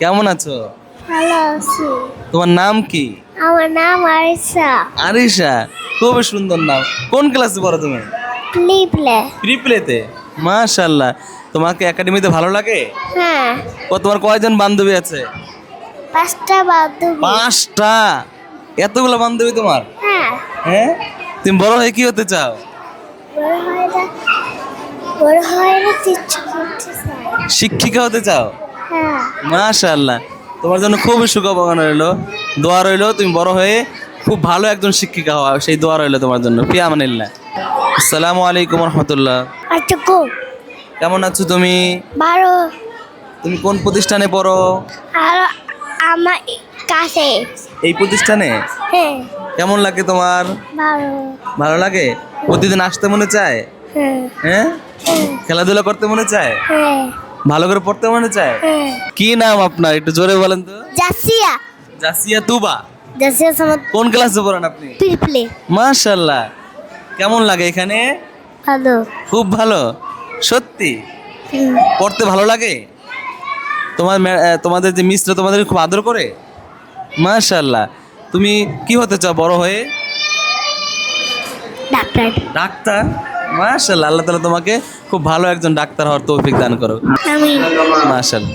কেমন আছো? ভালো আছি। তোমার নাম কি? আমার নাম আরিসা আরিশা খুব সুন্দর নাম। কোন ক্লাসে পড়ো তুমি? প্লে প্লে প্রি প্লেতে মাশাল্লাহ তোমাকে একাডেমিতে ভালো লাগে? হ্যাঁ। ও তোমার কয়জন বান্ধবী আছে? পাঁচটা বান্ধবী। পাঁচটা? এতগুলো বান্ধবী তোমার? হ্যাঁ। হ্যাঁ? তুমি বড় হয়ে কি হতে চাও? বড় হয় বড় হয় শিক্ষিকা হতে চাও? হ্যাঁ মাশাল্লাহ তোমার জন্য খুবই শুভকামনা রইল। দোয়া রইল তুমি বড় হয়ে খুব ভালো একজন শিক্ষিকা হওয়া সেই দোয়া রইল তোমার জন্য। ফিয়ামানিল্লাহ আসসালামু আলাইকুম রহমতুল্লাহ। আচ্ছা কেমন আছো তুমি? বারো তুমি কোন প্রতিষ্ঠানে পড়ো? আর আমার কাছে। এই প্রতিষ্ঠানে? হ্যাঁ। কেমন লাগে তোমার? ভালো। লাগে? প্রতিদিন আসতে মনে চায়? হ্যাঁ। হ্যাঁ? হ্যাঁ। খেলাধুলা করতে মনে চায়? হ্যাঁ। ভালো করে পড়তে মনে চায়? হ্যাঁ। কি নাম আপনার? একটু জোরে বলেন তো। জাসিয়া। জাসিয়া তুবা? জাসিয়া সমত কোন ক্লাসে পড়েন আপনি? প্লে মাশাল্লাহ কেমন লাগে এখানে? ভালো। খুব ভালো। সত্যি? পড়তে ভালো লাগে? তোমার তোমাদের যে মিস্ত্র তোমাদের খুব আদর করে? মাশাল্লাহ তুমি কি হতে চাও বড় হয়ে? ডাক্তার। ডাক্তার? মাশাল্লাহ আল্লাহ তালা তোমাকে খুব ভালো একজন ডাক্তার হওয়ার তৌফিক দান করো মাশাল্লাহ।